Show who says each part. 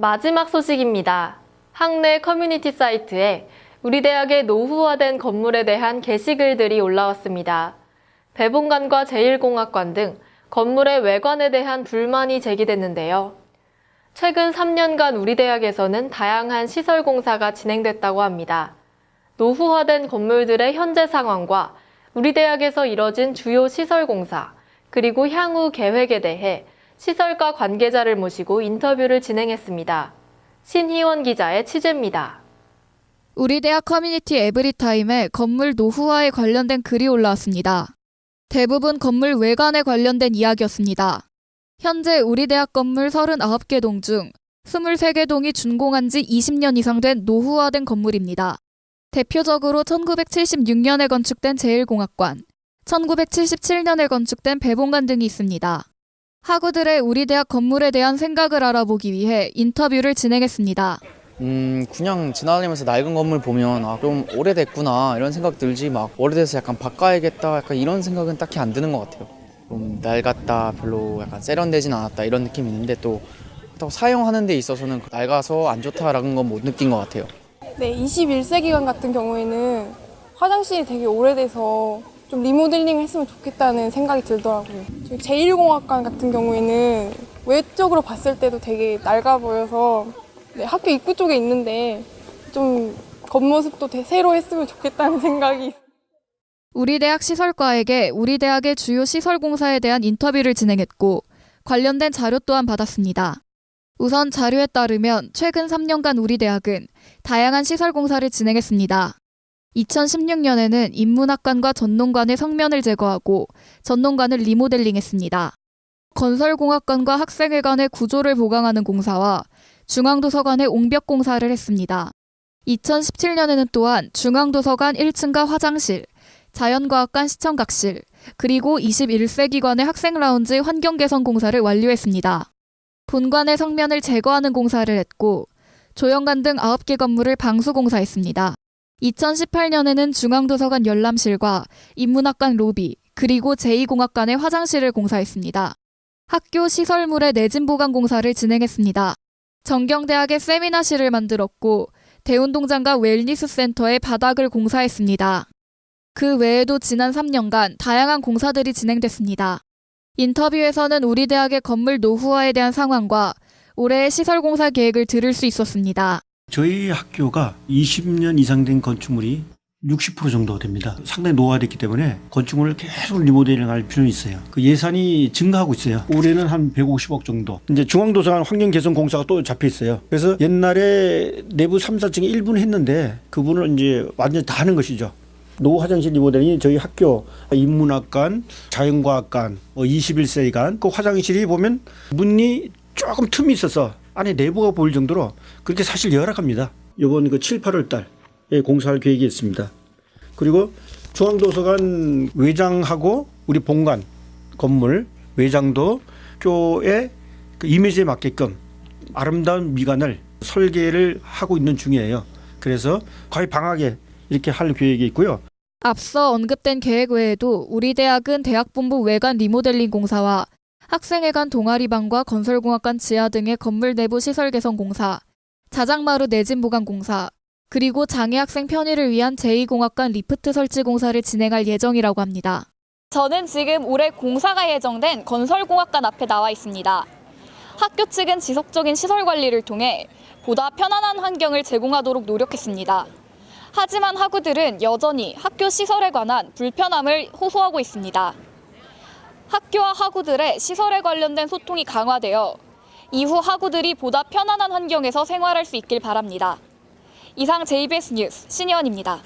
Speaker 1: 마지막 소식입니다. 학내 커뮤니티 사이트에 우리 대학의 노후화된 건물에 대한 게시글들이 올라왔습니다. 배봉관과 제1공학관 등 건물의 외관에 대한 불만이 제기됐는데요. 최근 3년간 우리 대학에서는 다양한 시설 공사가 진행됐다고 합니다. 노후화된 건물들의 현재 상황과 우리 대학에서 이뤄진 주요 시설 공사, 그리고 향후 계획에 대해 시설과 관계자를 모시고 인터뷰를 진행했습니다. 신희원 기자의 취재입니다.
Speaker 2: 우리 대학 커뮤니티 에브리타임에 건물 노후화에 관련된 글이 올라왔습니다. 대부분 건물 외관에 관련된 이야기였습니다. 현재 우리 대학 건물 39개 동 중 23개 동이 준공한 지 20년 이상 된 노후화된 건물입니다. 대표적으로 1976년에 건축된 제1공학관, 1977년에 건축된 배봉관 등이 있습니다. 학우들의 우리 대학 건물에 대한 생각을 알아보기 위해 인터뷰를 진행했습니다.
Speaker 3: 음 그냥 지나다니면서 낡은 건물 보면 아 좀 오래됐구나 이런 생각 들지 막 오래돼서 약간 바꿔야겠다 약간 이런 생각은 딱히 안 드는 것 같아요. 좀 낡았다 별로 약간 세련되진 않았다 이런 느낌이 있는데 또 그렇다고 사용하는 데 있어서는 낡아서 안 좋다라는 건 못 느낀 것 같아요.
Speaker 4: 네, 21세기관 같은 경우에는 화장실이 되게 오래돼서 좀 리모델링 했으면 좋겠다는 생각이 들더라고요. 저희 제1공학관 같은 경우에는 외적으로 봤을 때도 되게 낡아 보여서 네, 학교 입구 쪽에 있는데 좀 겉모습도 되- 새로 했으면 좋겠다는 생각이
Speaker 2: 우리 대학 시설과에게 우리 대학의 주요 시설 공사에 대한 인터뷰를 진행했고 관련된 자료 또한 받았습니다. 우선 자료에 따르면 최근 3년간 우리 대학은 다양한 시설 공사를 진행했습니다. 2016년에는 인문학관과 전농관의 성면을 제거하고 전농관을 리모델링했습니다. 건설공학관과 학생회관의 구조를 보강하는 공사와 중앙도서관의 옹벽 공사를 했습니다. 2017년에는 또한 중앙도서관 1층과 화장실, 자연과학관 시청각실, 그리고 21세기관의 학생 라운지 환경 개선 공사를 완료했습니다. 본관의 성면을 제거하는 공사를 했고, 조영관 등 9개 건물을 방수 공사했습니다. 2018년에는 중앙도서관 열람실과 인문학관 로비, 그리고 제2공학관의 화장실을 공사했습니다. 학교 시설물의 내진 보강 공사를 진행했습니다. 정경대학의 세미나실을 만들었고, 대운동장과 웰니스 센터의 바닥을 공사했습니다. 그 외에도 지난 3년간 다양한 공사들이 진행됐습니다. 인터뷰에서는 우리 대학의 건물 노후화에 대한 상황과 올해의 시설 공사 계획을 들을 수 있었습니다.
Speaker 5: 저희 학교가 20년 이상 된 건축물이 60% 정도 됩니다. 상당히 노화됐기 때문에 건축물을 계속 리모델링 할 필요는 있어요. 그 예산이 증가하고 있어요. 올해는 한 150억 정도. 이제 중앙도서관 환경 개선 공사가 또 잡혀 있어요. 그래서 옛날에 내부 3, 4층에 일부는 했는데 그분은 이제 완전히 다 하는 것이죠. 노 화장실 리모델링이 저희 학교 인문학관, 자연과학관, 21세기관 그 화장실이 보면 문이 조금 틈이 있어서 안에 내부가 보일 정도로 그렇게 사실 열악합니다. 이번 그 7, 8월 달에 공사할 계획이 있습니다. 그리고 중앙도서관 외장하고 우리 본관 건물 외장도 학교의 그 이미지에 맞게끔 아름다운 미관을 설계를 하고 있는 중이에요. 그래서 거의 방학에 이렇게 할 계획이 있고요.
Speaker 2: 앞서 언급된 계획 외에도 우리 대학은 대학본부 외관 리모델링 공사와 학생회관 동아리방과 건설공학관 지하 등의 건물 내부 시설 개선 공사, 자작마루 내진 보강 공사, 그리고 장애 학생 편의를 위한 제2공학관 리프트 설치 공사를 진행할 예정이라고 합니다.
Speaker 6: 저는 지금 올해 공사가 예정된 건설공학관 앞에 나와 있습니다. 학교 측은 지속적인 시설 관리를 통해 보다 편안한 환경을 제공하도록 노력했습니다. 하지만 학우들은 여전히 학교 시설에 관한 불편함을 호소하고 있습니다. 학교와 학우들의 시설에 관련된 소통이 강화되어 이후 학우들이 보다 편안한 환경에서 생활할 수 있길 바랍니다. 이상 JBS 뉴스 신혜원입니다.